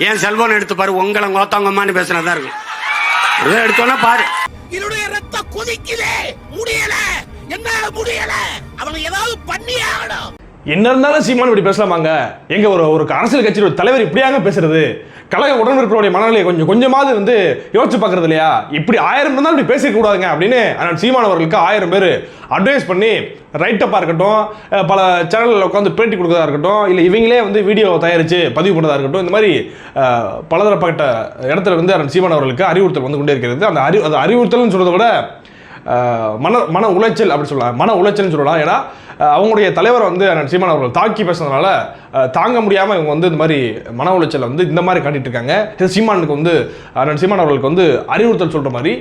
ஏன் செல்போன் எடுத்து பாரு உங்களை கோத்தவங்கம்மான்னு பேசுனதா இருக்கும். அதை எடுத்தோன்னா பாரு. என்னுடைய ரத்தம் கொதிக்குதே முடியல. என்ன முடியல. அவங்க ஏதாவது பண்ணியே ஆகணும். என்ன இருந்தாலும் சீமான் இப்படி பேசலாமாங்க? எங்க ஒரு ஒரு அரசியல் கட்சியில் ஒரு தலைவர் இப்படியாங்க பேசுறது? கழக உடன்பிறப்புடைய மனநிலையை கொஞ்சம் கொஞ்சமாவது வந்து யோசிச்சு பார்க்கறது இல்லையா? இப்படி ஆயிரம் இருந்தாலும் இப்படி பேசிக்க கூடாதுங்க அப்படின்னு ஆனால் சீமான் அவர்களுக்கு ஆயிரம் பேர் அட்வைஸ் பண்ணி ரைட்டப்பாக இருக்கட்டும் பல சேனலில் உட்காந்து பேட்டி கொடுக்கறதா இருக்கட்டும் இல்லை இவங்களே வந்து வீடியோ தயாரித்து பதிவு பண்ணுறதா இருக்கட்டும் இந்த மாதிரி பலதரப்பட்ட இடத்துல வந்து அண்ணன் சீமான் அவர்களுக்கு அறிவுறுத்தல் வந்து கொண்டே இருக்கிறது. அந்த அறி அது அறிவுறுத்தல்னு சொல்கிறத விட மன மன உளைச்சல் அப்படின்னு சொல்லலாம். மன உளைச்சல்னு சொல்லலாம். ஏன்னா அவங்களுடைய தலைவர் வந்து சீமான் அவர்கள் தாக்கி பேசுனதுனால தாங்க முடியாமல் இவங்க வந்து இந்த மாதிரி மன உளைச்சலை வந்து இந்த மாதிரி காட்டிட்டு இருக்காங்க. இது சீமானுக்கு வந்து அண்ணன் சீமான் அவர்களுக்கு வந்து அறிவுறுத்தல் சொல்கிற மாதிரி.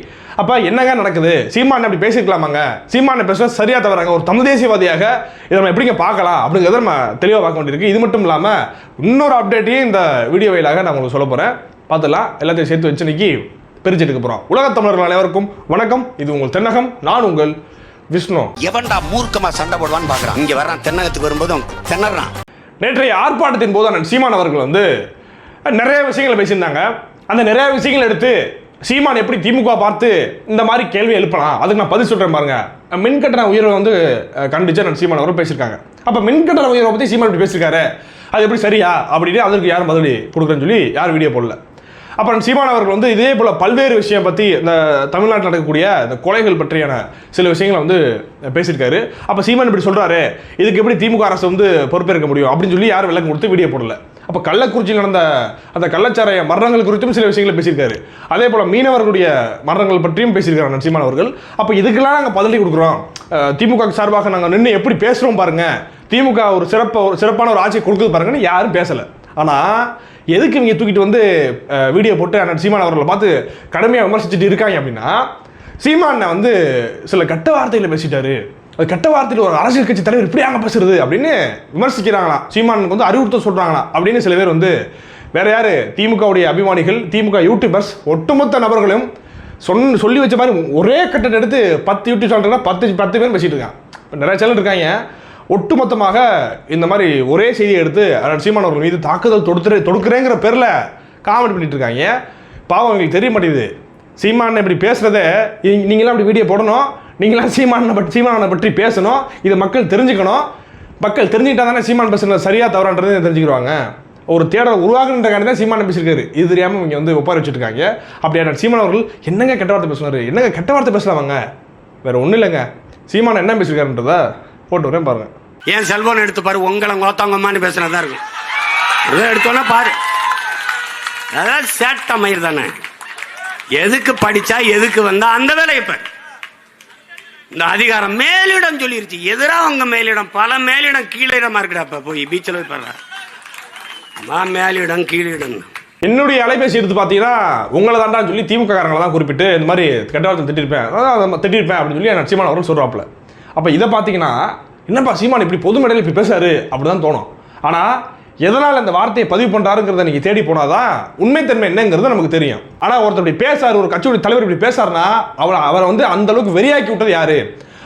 அப்போ என்னங்க நடக்குது? சீமான் அப்படி பேசிக்கலாமாங்க சீமானை பேசுறது சரியாக தவறாங்க. ஒரு தமிழ் தேசியவாதியாக இதை நம்ம எப்படிங்க பார்க்கலாம் அப்படிங்கிறத நம்ம தெளிவாக பார்க்க வேண்டியிருக்கு. இது மட்டும் இல்லாமல் இன்னொரு அப்டேட்டையும் இந்த வீடியோ வழியாக நான் உங்களுக்கு சொல்ல போகிறேன் பார்த்துலாம் எல்லாத்தையும் சேர்த்து வச்சு இன்னைக்கு பிரிச்சு எடுக்க போகிறோம் உலகத் தமிழர்கள் அனைவருக்கும் வணக்கம். இது உங்கள் தென்னகம் நான் உங்கள் விஷ்ணு. எவன்டா மூர்க்கமா சண்டை போடுவான்னு பாக்குறான். இங்க வர்றான் தென்னகத்துக்கு வரும்போதும் திணறான். நேற்றைய ஆர்ப்பாட்டத்தின் போது அண்ணன் சீமான் அவர்கள் வந்து நிறைய விஷயங்களை பேசியிருந்தாங்க. அந்த நிறைய விஷயங்களை எடுத்து சீமான் எப்படி திமுக பார்த்து இந்த மாதிரி கேள்வி எழுப்பலாம்? அதுக்கு நான் பதில் சொல்றேன் பாருங்க. மின் கட்டண உயர்வை வந்து கண்டிச்சு அண்ணன் சீமான் அவர்கள் பேசியிருக்காங்க. அப்ப மின் கட்டண உயர்வை பத்தி சீமான் இப்படி பேசியிருக்காரு? அது எப்படி சரியா? அப்படின்னு அதற்கு யாரும் பதிலடி கொடுக்குறேன்னு சொல்லி யாரும் வீடியோ போடல. அப்புறம் சீமான் அவர்கள் வந்து இதே போல் பல்வேறு விஷயம் பற்றி இந்த தமிழ்நாட்டில் நடக்கக்கூடிய இந்த கொலைகள் பற்றியான சில விஷயங்களை வந்து பேசியிருக்காரு. அப்போ சீமான் இப்படி சொல்கிறாரு இதுக்கு எப்படி திமுக அரசு வந்து பொறுப்பேற்க முடியும் அப்படின்னு சொல்லி யாரும் விளக்கம் கொடுத்து வீடியோ போடல. அப்போ கள்ளக்குறிச்சியில் நடந்த அந்த கள்ளச்சாராய மரணங்கள் குறித்தும் சில விஷயங்களை பேசியிருக்காரு. அதே போல் மீனவர்களுடைய மரணங்கள் பற்றியும் பேசியிருக்காரு அண்ணன் அவர்கள். அப்போ இதுக்கெல்லாம் நாங்கள் பதிலடி கொடுக்குறோம். திமுக சார்பாக நாங்கள் நின்று எப்படி பேசுகிறோம் பாருங்கள் திமுக ஒரு சிறப்ப ஒரு சிறப்பான ஒரு ஆட்சியை கொடுக்குது பாருங்கன்னு யாரும் பேசலை. ஆனால் எதுக்கு இவங்க தூக்கிட்டு வந்து வீடியோ போட்டு அண்ணன் சீமான் அவர்களை பார்த்து கடுமையாக விமர்சிச்சுட்டு இருக்காங்க அப்படின்னா சீமானை வந்து சில கட்ட வார்த்தைகளை பேசிட்டாரு. அது கட்ட வார்த்தையில் ஒரு அரசியல் கட்சி தலைவர் இப்படி அங்கே பேசுறது அப்படின்னு விமர்சிக்கிறாங்களாம் சீமானுக்கு வந்து அறிவுறுத்த சொல்கிறாங்களா அப்படின்னு சில பேர் வந்து வேற யார்? திமுகவுடைய அபிமானிகள் திமுக யூடியூபர்ஸ் ஒட்டுமொத்த நபர்களும் சொன்ன சொல்லி வச்ச மாதிரி ஒரே கட்டத்தை எடுத்து பத்து யூடியூப் சேனல்னா பத்து பத்து பேர் பேசிட்டு இருக்காங்க. இப்போ நிறைய சேனல் இருக்காங்க. ஒட்டுமொத்தமாக இந்த மாதிரி ஒரே செய்தியை எடுத்து அண்ணன் சீமான் அவர்கள் மீது தாக்குதல் தொடுத்துரு தொடுக்கிறேங்கிற பேரில் காமெடி பண்ணிட்டு இருக்காங்க. பாவம் எங்களுக்கு தெரிய மாட்டேங்குது. சீமானை இப்படி பேசுகிறத நீங்களாம் அப்படி வீடியோ போடணும். நீங்களாம் சீமானை பற்றி சீமானை பற்றி பேசணும். இதை மக்கள் தெரிஞ்சுக்கணும். மக்கள் தெரிஞ்சுக்கிட்டா தானே சீமான் பேசுகிறது சரியா தவறான்றது தெரிஞ்சுக்கிடுவாங்க. ஒரு தேடல் உருவாக்குன்றக்காண்டி தான் சீமானை பேசியிருக்காரு. இது தெரியாமல் இவங்க வந்து ஒப்பாரி வச்சுட்டு இருக்காங்க அப்படியான சீமான் அவர்கள் என்னங்க கெட்ட வார்த்தை பேசுனாரு? என்னங்க கெட்ட வார்த்தை பேசலாமாங்க? வேற ஒன்றும் இல்லைங்க. சீமான் என்ன பேசியிருக்காருன்றத போட்டு வரேன் பாருங்க. ஏன் செல்போன் எடுத்து பாரு உங்களை கோத்தாங்கம்மான்னு பேசுனதா இருக்கும். அதை எடுத்தோன்னா பாரு. அதான் சேட்ட மயிர் தானே. எதுக்கு படிச்சா எதுக்கு வந்தா அந்த வேலையை பாரு. இந்த அதிகாரம் மேலிடம் சொல்லிருச்சு. எதிரா உங்க மேலிடம் பல மேலிடம் கீழிடமா இருக்குடா இப்ப போய் பீச்சில் போய் பாரு. அம்மா மேலிடம் கீழிடம். என்னுடைய அலைபேசி எடுத்து பார்த்தீங்கன்னா உங்களை தாண்டான்னு சொல்லி திமுக காரங்களை தான் குறிப்பிட்டு இந்த மாதிரி கெட்ட வார்த்தை திட்டிருப்பேன். அதான் அதை திட்டிருப்பேன் அப்படின்னு சொல்லி என் சீமான் அவர்கள் சொல்கிறாப்புல அப்போ இதை பார்த்தீங்கன்னா என்னப்பா சீமான் இப்படி பொது மேடையில் இப்படி பேசாரு அப்படி தான் தோணும். ஆனால் எதனால் அந்த வார்த்தையை பதிவு பண்ணுறாருங்கிறத நீங்கள் தேடி போனாதான் உண்மைத்தன்மை என்னங்கிறது நமக்கு தெரியும். ஆனால் ஒருத்தர் இப்படி பேசாரு ஒரு கட்சியுடைய தலைவர் இப்படி பேசாருன்னா அவரை அவரை வந்து அந்த அளவுக்கு வெறியாக்கி விட்டது யாரு?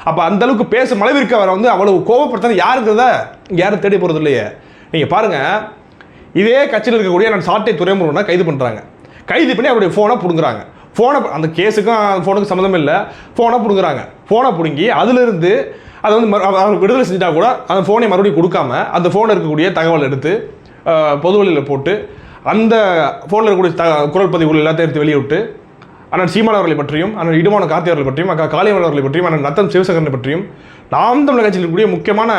அப்போ அந்த அளவுக்கு பேசும் அளவிற்கு அவரை வந்து அவ்வளவு கோபப்படுத்துறது யாருங்கிறத யாரும் தேடி போகிறது இல்லையே. நீங்கள் பாருங்கள் இதே கட்சியில் இருக்கக்கூடிய நான் சாட்டை துறைமுருகனை கைது பண்ணுறாங்க கைது பண்ணி அவருடைய ஃபோனை பிடுங்குறாங்க. ஃபோனை அந்த கேஸுக்கும் அந்த ஃபோனுக்கும் சம்மந்தம் இல்லை. ஃபோனை பிடுங்குறாங்க. ஃபோனை பிடுங்கி அதிலிருந்து அதை வந்து அவர் விடுதலை செஞ்சுட்டா கூட அந்த ஃபோனை மறுபடியும் கொடுக்காம அந்த ஃபோனில் இருக்கக்கூடிய தகவல் எடுத்து பொதுவெளியில் போட்டு அந்த ஃபோனில் இருக்கக்கூடிய த குரல் பதிவுகள் எல்லாத்தையும் எடுத்து வெளியிட்டு அண்ணன் சீமான் அவர்களை பற்றியும் அண்ணன் இடுமான கார்த்தி அவர்களை பற்றியும் அக்கா காளியம்மன் அவர்களை பற்றியும் அண்ணன் நத்தம் சிவசங்கரனை பற்றியும் நாம் தமிழக கட்சியில் இருக்கக்கூடிய முக்கியமான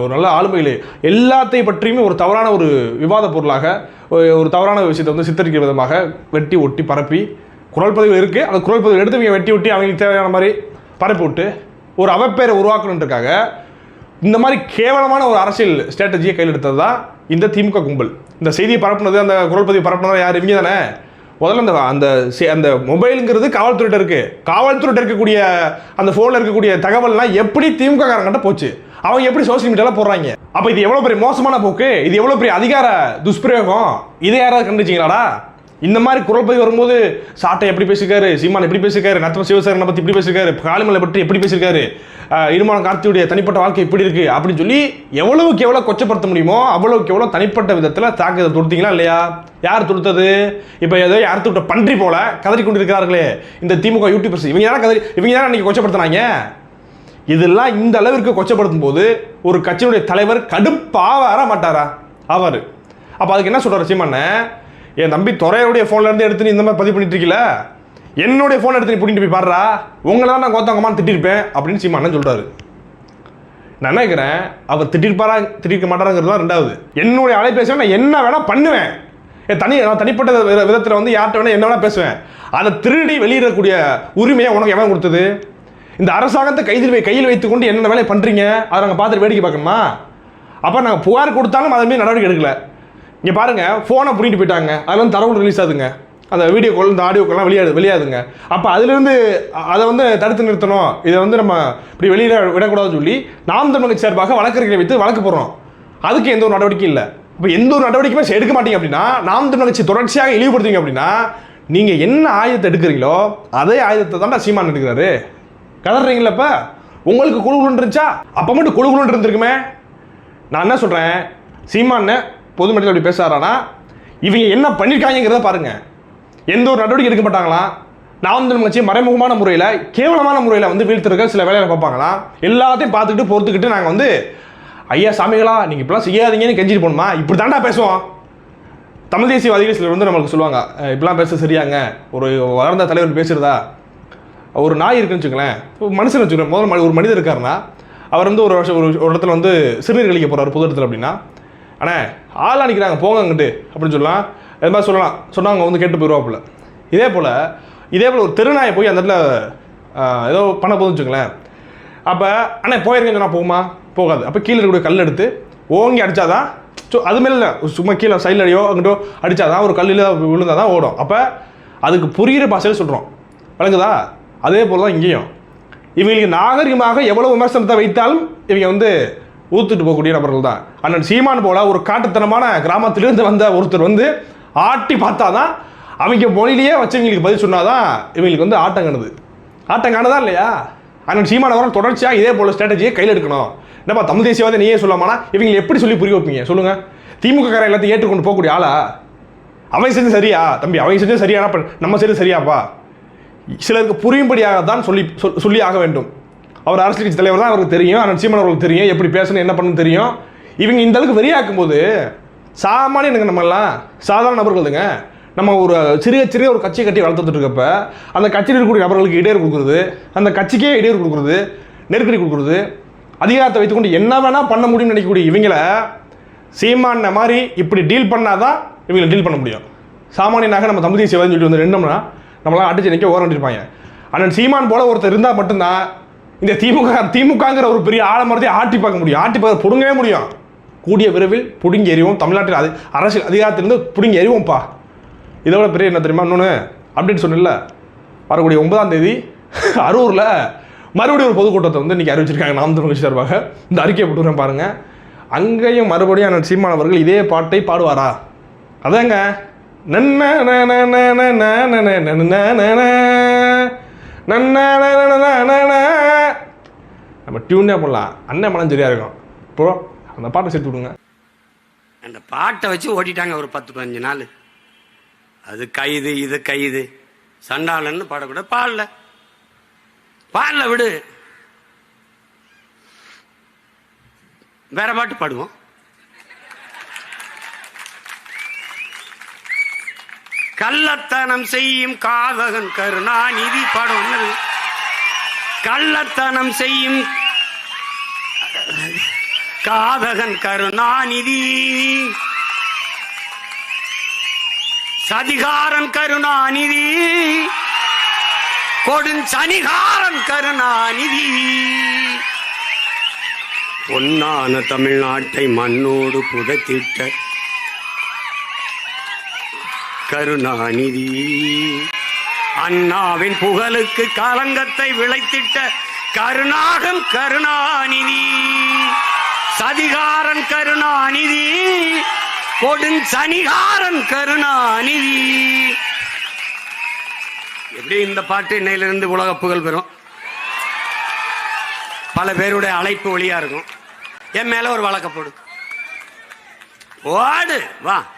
ஒரு நல்ல ஆளுமைகளை எல்லாத்தையும் பற்றியுமே ஒரு தவறான ஒரு விவாத பொருளாக ஒரு- ஒரு தவறான விஷயத்தை வந்து சித்தரிக்கிற விதமாக வெட்டி ஒட்டி பரப்பி குரல் பதிவு இருக்குது அந்த குரல் பதிவு எடுத்து இவங்க வெட்டி ஒட்டி அவங்களுக்கு தேவையான மாதிரி பரப்பி விட்டு ஒரு அவப்பேரை உருவாக்கணுன்றக்காக இந்த மாதிரி கேவலமான ஒரு அரசியல் ஸ்ட்ராட்டஜியை கையில் எடுத்தது தான் இந்த திமுக கும்பல். இந்த செய்தியை பரப்புனது அந்த குரல் பதிவு பரப்புனது யார்? இவங்க தானே. முதல்ல அந்த அந்த அந்த மொபைலுங்கிறது காவல்துறையிட்ட இருக்குது காவல்துறையிட்ட இருக்கக்கூடிய அந்த ஃபோனில் இருக்கக்கூடிய தகவல்லாம் எப்படி திமுக காரங்கிட்ட போச்சு? அவங்க எப்படி சோசியல் மீடியாவில் போடுறாங்க? அப்போ இது எவ்வளோ பெரிய மோசமான போக்கு? இது எவ்வளோ பெரிய அதிகார துஷ்பிரயோகம்? இதை யாராவது கண்டுச்சிங்களாடா? இந்த மாதிரி குரல் பதிவு வரும்போது சாட்டை எப்படி பேசியிருக்காரு சீமான் எப்படி பேசியிருக்காரு நத்தம் சிவசேரனை பற்றி இப்படி பேசியிருக்காரு காளிமலை பற்றி எப்படி பேசியிருக்காரு இருமான இருமானம் கார்த்தியுடைய தனிப்பட்ட வாழ்க்கை இப்படி இருக்கு அப்படின்னு சொல்லி எவ்வளவுக்கு எவ்வளோ கொச்சப்படுத்த முடியுமோ அவ்வளவுக்கு எவ்வளோ தனிப்பட்ட விதத்தில் தாக்குதல் தொடுத்தீங்களா இல்லையா? யார் தொடுத்தது? இப்போ ஏதோ யார் தொட்ட பன்றி போல கதறி கொண்டு இருக்கிறார்களே இந்த திமுக யூடியூபர்ஸ் இவங்க யாரா கதறி இவங்க யாரா அன்றைக்கி கொச்சப்படுத்தினாங்க? இதெல்லாம் இந்த அளவிற்கு கொச்சப்படுத்தும் போது ஒரு கட்சியினுடைய தலைவர் கடுப்பாக வர மாட்டாரா? ஆவார். அப்போ அதுக்கு என்ன சொல்கிறார் சீமானே? என் தம்பி துறையுடைய ஃபோன்லேருந்து எடுத்து நீ இந்த மாதிரி பதிவு பண்ணிட்டு இருக்கீல? என்னுடைய ஃபோன் எடுத்து நீ பிடிட்டு போய் பாடுறா உங்களை தான் நான் கோத்தங்கம்மான்னு திட்டிருப்பேன் அப்படின்னு சீமானன் சொல்கிறாரு நான் நினைக்கிறேன் அவர் திட்டிருப்பாரா திட்டிருக்க மாட்டாராங்கிறது தான் ரெண்டாவது. என்னுடைய அலைபேசியை நான் என்ன வேணால் பண்ணுவேன். என் தனி நான் தனிப்பட்ட வித- விதத்தில் வந்து யார்கிட்ட வேணால் என்ன வேணால் பேசுவேன். அதை திருடி வெளியிடக்கூடிய உரிமையை உனக்கு எவன் கொடுத்தது? இந்த அரசாங்கத்தை கைதில் வை கையில் வைத்துக்கொண்டு என்னென்ன வேலையை பண்ணுறீங்க அதை நாங்கள் பார்த்துட்டு வேடிக்கை பார்க்கணுமா? அப்போ நாங்கள் புகார் கொடுத்தாலும் அதை மாதிரி நடவடிக்கை எடுக்கல. இங்கே பாருங்கள் ஃபோனை பிடிக்கிட்டு போயிட்டாங்க. அதில் வந்து தரவு ரிலீஸ் ஆகுதுங்க. அந்த வீடியோ கால் இந்த ஆடியோ கால்லாம் வெளியாது வெளியாதுங்க அப்போ அதுலேருந்து அதை வந்து தடுத்து நிறுத்தணும். இதை வந்து நம்ம இப்படி வெளியில் விடக்கூடாதுன்னு சொல்லி நாம் தமிழக சார்பாக வழக்கறிஞரை வைத்து வழக்கு போடுறோம். அதுக்கு எந்த ஒரு நடவடிக்கையும் இல்லை. இப்போ எந்த ஒரு நடவடிக்கையுமே எடுக்க மாட்டீங்க அப்படின்னா நாம் தமிழக கட்சி தொடர்ச்சியாக இழிவுபடுத்தீங்க அப்படின்னா நீங்கள் என்ன ஆயுதத்தை எடுக்கிறீங்களோ அதே ஆயுதத்தை தான் சீமான் எடுக்கிறாரு. கதறீங்களா இப்போ? உங்களுக்கு குழுகுலுன்னு இருந்துச்சா? அப்போ மட்டும் குழுகுலுன்னு இருந்திருக்குமே. நான் என்ன சொல்கிறேன் சீமான்னு பொது மேடையில் அப்படி பேசுகிறாரா இவங்க என்ன பண்ணியிருக்காங்கிறத பாருங்க. எந்த ஒரு நடவடிக்கை எடுக்க மாட்டாங்களா நாம் தமிழ் கட்சி மறைமுகமான முறையில் கேவலமான முறையில் வந்து வீழ்த்திருக்க சில வேலையில் பார்ப்பாங்களா? எல்லாத்தையும் பார்த்துக்கிட்டு பொறுத்துக்கிட்டு நாங்கள் வந்து ஐயா சாமிகளா நீங்கள் இப்படிலாம் செய்யாதீங்கன்னு கெஞ்சிட்டு போகணுமா? இப்படி தாண்டா பேசுவோம். தமிழ் தேசியவாதிகள் சிலர் வந்து நம்மளுக்கு சொல்லுவாங்க இப்படிலாம் பேச சரியாங்க. ஒரு வளர்ந்த தலைவர் பேசுகிறதா ஒரு நாய் இருக்குன்னு வச்சுக்கலேன் மனுஷன் வச்சுக்கோங்க முதல்ல ஒரு மனிதர் இருக்காருன்னா அவர் வந்து ஒரு வருஷம் ஒரு ஒரு இடத்துல வந்து சிறுநீர் கழிக்க போகிறார் பொது இடத்துல அப்படின்னா அண்ணே ஆளாக நிற்கிறாங்க போங்க அங்கிட்டு அப்படின்னு சொல்லலாம். இது மாதிரி சொல்லலாம். சொன்னால் அவங்க வந்து கேட்டு போயிடுவாப்புல இதே போல் இதே போல் ஒரு தெருநாயை போய் அந்த இடத்துல ஏதோ பண்ண போதுன்னு வச்சுங்களேன் அப்போ அண்ணே போயிருக்கேன்னு சொன்னால் போகுமா? போகாது. அப்போ கீழே இருக்கக்கூடிய கல் எடுத்து ஓங்கி அடித்தாதான் சு அது இல்லை. சும்மா கீழே சைடில் அடியோ அங்கிட்டோ அடித்தாதான் ஒரு கல்லில் விழுந்தாதான் ஓடும். அப்போ அதுக்கு புரிகிற பாஷையில் சொல்கிறோம் விளங்குதா? அதே போல் தான் இங்கேயும். இவங்களுக்கு நாகரிகமாக எவ்வளோ விமர்சனத்தை வைத்தாலும் இவங்க வந்து ஊத்துட்டு போகக்கூடிய நபர்கள் தான் அண்ணன் சீமான் போல ஒரு காட்டுத்தனமான கிராமத்திலிருந்து வந்த ஒருத்தர் வந்து ஆட்டி பார்த்தா தான் அவங்க மொழியிலேயே வச்சு இவங்களுக்கு பதில் சொன்னாதான் இவங்களுக்கு வந்து ஆட்டம் காணுது. ஆட்டம் காணுதா இல்லையா? அண்ணன் சீமான் அவர்கள் தொடர்ச்சியாக இதே போல ஸ்ட்ராட்டஜியை கையில் எடுக்கணும். என்னப்பா தமிழ் தேசியவாத நீயே சொல்லாமானா? இவங்களை எப்படி சொல்லி புரிய வைப்பீங்க? சொல்லுங்க. திமுக காரை எல்லாத்தையும் ஏற்றுக்கொண்டு போகக்கூடிய ஆளா? அவன் செஞ்சு சரியா? தம்பி அவன் செஞ்சு சரியானா நம்ம செய்து சரியாப்பா? சிலருக்கு புரியும்படியாக தான் சொல்லி சொல்- சொல்லி ஆக வேண்டும். அவர் அரசியல் கட்சி தலைவர் தான் அவருக்கு தெரியும் அண்ணன் சீமன் அவர்களுக்கு தெரியும் எப்படி பேசணும் என்ன பண்ணணும் தெரியும். இவங்க இந்த அளவுக்கு வெறியாக்கும் போது சாமானியனுங்க நம்மெல்லாம் சாதாரண நபர்களுங்க நம்ம ஒரு சிறிய சிறிய ஒரு கட்சியை கட்டி வளர்த்துட்டு இருக்கப்ப அந்த கட்சியில் இருக்கக்கூடிய நபர்களுக்கு இடையூறு கொடுக்குறது அந்த கட்சிக்கே இடையூறு கொடுக்குறது நெருக்கடி கொடுக்குறது அதிகாரத்தை வைத்துக்கொண்டு என்ன வேணால் பண்ண முடியும்னு நினைக்கக்கூடிய இவங்களை சீமான மாதிரி இப்படி டீல் பண்ணாதான் இவங்களை டீல் பண்ண முடியும். சாமானியனாக நம்ம தமிழ் தேசியவாதின்னு சொல்லிட்டு வந்து நின்னோம்னா நம்மளாம் அடிச்சு நிற்க ஓரம் இருப்பாங்க அண்ணன் சீமான் போல ஒருத்தர் இருந்தால் மட்டும்தான் இந்த திமுக திமுகங்கிற ஒரு பெரிய ஆழமரத்தை ஆட்டி பார்க்க முடியும் ஆட்டி பார்க்க பிடுங்கவே முடியும் கூடிய விரைவில் பிடுங்கி எறிவோம் தமிழ்நாட்டில் அது அரசியல் அதிகாரத்திலிருந்து பிடுங்கி எறிவோம்ப்பா இதோட பெரிய என்ன தெரியுமா இன்னொன்று அப்டேட் சொன்னல வரக்கூடிய ஒன்பதாம் தேதி அரூரில் மறுபடியும் ஒரு பொதுக்கூட்டத்தை வந்து இன்னைக்கு அறிவிச்சிருக்காங்க நாம் தமிழ் கட்சி சார்பாக இந்த அறிக்கையை போட்டுறேன் பாருங்கள் அங்கேயும் மறுபடியும் அண்ணன் சீமானவர்கள் இதே பாட்டை பாடுவாரா அதாங்க நன்ன நம்ம டியூனே பண்ணலாம் அண்ணன் மனம் சரியா இருக்கும். ப்ரோ அந்த பாட்டை சேர்த்து விடுங்க. அந்த பாட்டை வச்சு ஓட்டிட்டாங்க ஒரு பத்து பதினஞ்சு நாள். அது கைது இது கைது. சண்டாளன்னு பாடக்கூட பாடல. பாடல விடு. வேற பாட்டு பாடுவோம். கள்ளத்தனம் செய்யும் காதகன் கருணாநிதி படம் கள்ளத்தனம் செய்யும் காதகன் கருணாநிதி. சதிகாரன் கருணாநிதி. கொடுஞ்சனிகாரன் கருணாநிதி. பொன்னான தமிழ்நாட்டை மண்ணோடு புதைத்திட்ட கருணாநிதி. அண்ணாவின் புகழுக்கு காலங்கத்தை விளைத்திட்ட கருணாகம் கருணாநிதி. சதிகாரன் கருணாநிதி கொடுஞ்சனிகாரன் கருணாநிதி. எப்படி இந்த பாட்டு இன்னையிலிருந்து உலக புகழ் பெறும்? பல பேருடைய அழைப்பு ஒளியா இருக்கும். என் மேல ஒரு வழக்க போடு. ஓடு வா.